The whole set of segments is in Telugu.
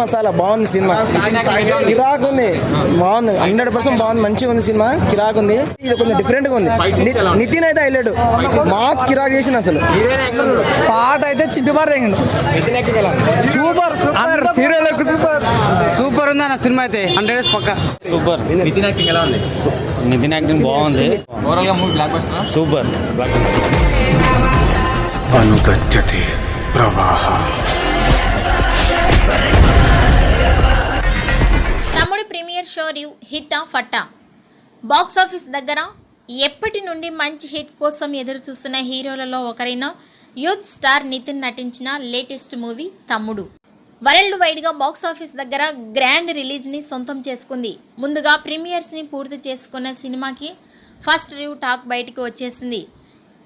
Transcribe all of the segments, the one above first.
మసాలా బాగుంది సినిమా. కిరాక్ ఉంది. బాగుంది. హండ్రెడ్ పర్సెంట్ బాగుంది. మంచిగా ఉంది సినిమా. కిరాక్ ఉంది. ఇది కొంచెం డిఫరెంట్గా ఉంది. నితిన్ అయితే హైలైట్. మాస్ కిరాక్ చేసిన అసలు. పాట అయితే చింటుబాటు తెగిండు. సూపర్ సూపర్ హీరోలకు సూపర్. సూపర్. ఉంది అన్న సినిమా అయితే. హండ్రెడ్ పక్క. సూపర్. నితిన్ యాక్టింగ్ ఎలా ఉంది? నితిన్ యాక్టింగ్ బాగుంది. ఓవరాల్గా మూవీ బ్లాక్ బస్టర్ సూపర్ అనుగచ్చతి ప్రవాహ. ప్రీమియర్ హిట్టా ఫట్టా బాక్స్ ఆఫీస్ దగ్గర ఎప్పటి నుండి మంచి హిట్ కోసం ఎదురు చూస్తున్న హీరోలలో ఒకరైన యూత్ స్టార్ నితిన్ నటించిన లేటెస్ట్ మూవీ తమ్ముడు. వరల్డ్ వైడ్గా బాక్స్ ఆఫీస్ దగ్గర గ్రాండ్ రిలీజ్ని సొంతం చేసుకుంది. ముందుగా ప్రీమియర్స్ని పూర్తి చేసుకున్న సినిమాకి ఫస్ట్ రివ్యూ టాక్ బయటికి వచ్చేసింది.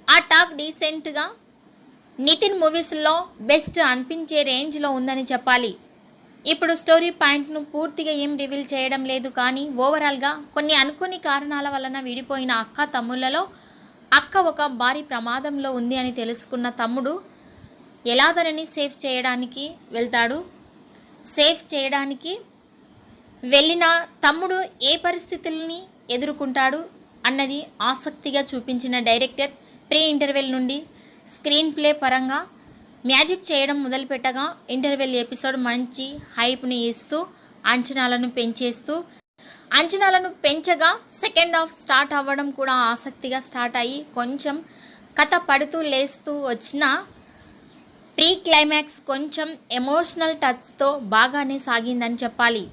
ఆ టాక్ డీసెంట్గా నితిన్ మూవీస్లో బెస్ట్ అనిపించే రేంజ్లో ఉందని చెప్పాలి. ఇప్పుడు స్టోరీ పాయింట్ను పూర్తిగా ఏం రివీల్ చేయడం లేదు కానీ ఓవరాల్గా కొన్ని అనుకోని కారణాల వలన విడిపోయిన అక్క తమ్ముళ్ళలో అక్క ఒక భారీ ప్రమాదంలో ఉంది అని తెలుసుకున్న తమ్ముడు ఎలా తనని సేఫ్ చేయడానికి వెళ్తాడు? సేఫ్ చేయడానికి వెళ్ళిన తమ్ముడు ఏ పరిస్థితుల్ని ఎదుర్కొంటాడు అన్నది ఆసక్తిగా చూపించిన డైరెక్టర్ ప్రీ ఇంటర్వెల్ నుండి స్క్రీన్ ప్లే పరంగా మ్యాజిక్ చేయడం మొదలుపెట్టగా ఇంటర్వెల్ ఎపిసోడ్ మంచి హైప్ని ఇస్తూ అంచనాలను పెంచేస్తూ అంచనాలను పెంచగా సెకండ్ హాఫ్ స్టార్ట్ అవ్వడం కూడా ఆసక్తిగా స్టార్ట్ అయ్యి కొంచెం కథ పడుతూ లేస్తూ వచ్చిన ప్రీ క్లైమాక్స్ కొంచెం ఎమోషనల్ టచ్తో బాగానే సాగిందని చెప్పాలి.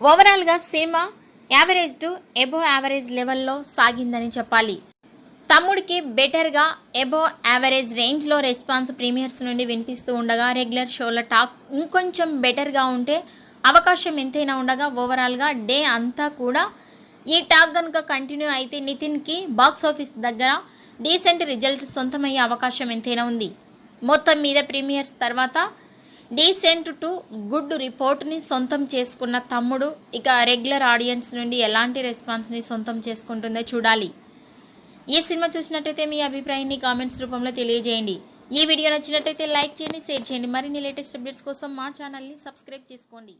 ఓవరాల్గా సినిమా యావరేజ్ టు ఎబో యావరేజ్ లెవెల్లో సాగిందని చెప్పాలి. తమ్ముడికి బెటర్గా ఎబో యావరేజ్ రేంజ్లో రెస్పాన్స్ ప్రీమియర్స్ నుండి వినిపిస్తూ ఉండగా రెగ్యులర్ షోల టాక్ ఇంకొంచెం బెటర్గా ఉంటే అవకాశం ఎంతైనా ఉండగా ఓవరాల్గా డే అంతా కూడా ఈ టాక్ కనుక కంటిన్యూ అయితే నితిన్కి బాక్స్ ఆఫీస్ దగ్గర డీసెంట్ రిజల్ట్ సొంతమయ్యే అవకాశం ఎంతైనా ఉంది. మొత్తం మీద ప్రీమియర్స్ తర్వాత డీసెంట్ టు గుడ్ రిపోర్ట్ని సొంతం చేసుకున్న తమ్ముడు ఇక రెగ్యులర్ ఆడియన్స్ నుండి ఎలాంటి రెస్పాన్స్ని సొంతం చేసుకుంటుందో చూడాలి. ఈ సినిమా చూసినట్టయితే మీ అభిప్రాయాన్ని కామెంట్స్ రూపంలో తెలియజేయండి. ఈ వీడియో నచ్చినట్టయితే లైక్ చేయండి షేర్ చేయండి. మరిన్ని లేటెస్ట్ అప్డేట్స్ కోసం మా ఛానల్ని సబ్స్క్రైబ్ చేసుకోండి.